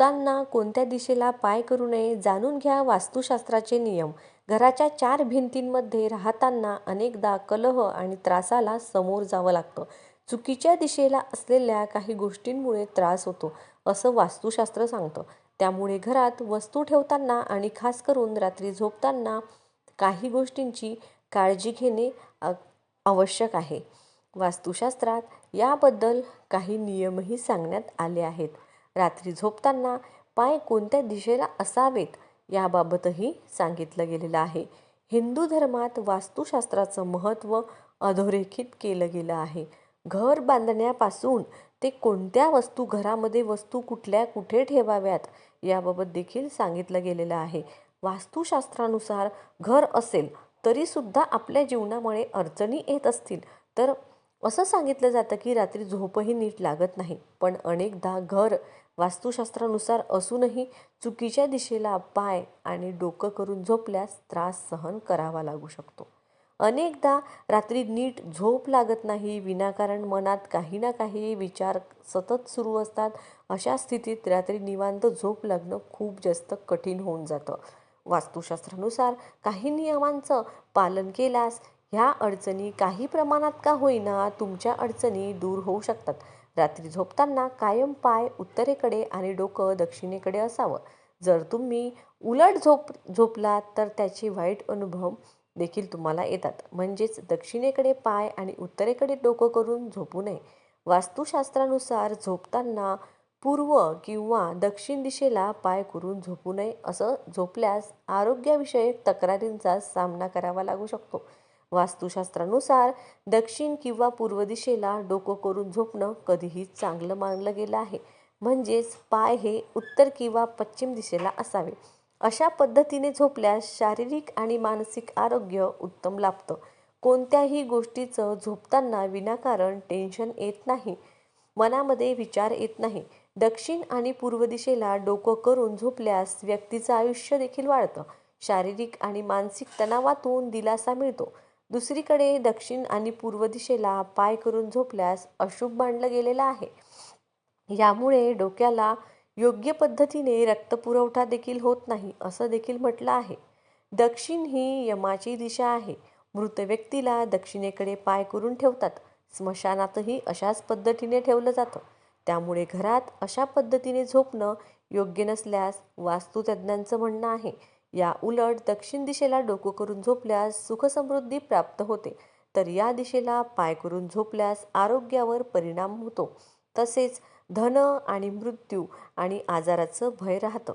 झोपताना कोणत्या दिशेला पाय करू नये जाणून घ्या वास्तुशास्त्राचे नियम. घराच्या चार भिंतींमध्ये राहताना अनेकदा कलह आणि त्रासाला समोर जावं लागतं. चुकीच्या दिशेला असलेल्या काही गोष्टींमुळे त्रास होतो असं वास्तुशास्त्र सांगतं. त्यामुळे घरात वस्तू ठेवताना आणि खास करून रात्री झोपताना काही गोष्टींची काळजी घेणे आवश्यक आहे. वास्तुशास्त्रात याबद्दल काही नियमही सांगण्यात आले आहेत. रात्री झोपताना पाय कोणत्या दिशेला असावेत याबाबतही सांगितलं गेलेलं आहे. हिंदू धर्मात वास्तुशास्त्राचं महत्त्व अधोरेखित केलं गेलं आहे. घर बांधण्यापासून ते कोणत्या वस्तू घरामध्ये वस्तू कुठल्या कुठे ठेवाव्यात याबाबत देखील सांगितलं गेलेलं आहे. वास्तुशास्त्रानुसार घर असेल तरीसुद्धा आपल्या जीवनामुळे अडचणी येत असतील तर असं सांगितलं जातं की रात्री झोपही नीट लागत नाही पण अनेकदा घर वास्तुशास्त्रानुसार असूनही चुकीच्या दिशेला पाय आणि डोकं करून झोपल्यास त्रास सहन करावा लागू शकतो. अनेकदा रात्री नीट झोप लागत नाही विनाकारण मनात काही ना काही विचार सतत सुरू असतात. अशा स्थितीत रात्री निवांत झोप लागणं खूप जास्त कठीण होऊन जातं. वास्तुशास्त्रानुसार काही नियमांचं पालन केल्यास ह्या अडचणी काही प्रमाणात का होईना तुमच्या अडचणी दूर होऊ शकतात. रात्री झोपताना कायम पाय उत्तरेकडे आणि डोकं दक्षिणेकडे असावं. जर तुम्ही उलट झोप झोपलात तर त्याचे वाईट अनुभव देखील तुम्हाला येतात. म्हणजेच दक्षिणेकडे पाय आणि उत्तरेकडे डोकं करून झोपू नये. वास्तुशास्त्रानुसार झोपताना पूर्व किंवा दक्षिण दिशेला पाय करून झोपू नये असं झोपल्यास आरोग्यविषयक तक्रारींचा सामना करावा लागू शकतो. वास्तुशास्त्रानुसार दक्षिण किंवा पूर्व दिशेला डोकं करून झोपणं कधीही चांगलं मानलं गेलं आहे. म्हणजेच पाय हे उत्तर किंवा पश्चिम दिशेला असावे. अशा पद्धतीने झोपल्यास शारीरिक आणि मानसिक आरोग्य उत्तम लाभतं. कोणत्याही गोष्टीचं झोपताना विनाकारण टेन्शन येत नाही. मनामध्ये विचार येत नाही. दक्षिण आणि पूर्व दिशेला डोकं करून झोपल्यास व्यक्तीचं आयुष्य देखील वाढतं. शारीरिक आणि मानसिक तणावातून दिलासा मिळतो. दुसरीकडे दक्षिण आणि पूर्व दिशेला पाय करून झोपल्यास अशुभ मानलं गेलेलं आहे. यामुळे डोक्याला योग्य पद्धतीने रक्तपुरवठा देखील होत नाही असं देखील म्हटलं आहे. दक्षिण ही यमाची दिशा आहे. मृत व्यक्तीला दक्षिणेकडे पाय करून ठेवतात. स्मशानातही अशाच पद्धतीने ठेवलं जातं. त्यामुळे घरात अशा पद्धतीने झोपणं योग्य नसल्यास वास्तुतज्ञांचं म्हणणं आहे या उलट दक्षिण दिशेला डोकं करून झोपल्यास सुखसमृद्धी प्राप्त होते. तर या दिशेला पाय करून झोपल्यास आरोग्यावर परिणाम होतो. तसेच धन आणि मृत्यू आणि आजाराचं भय राहतं.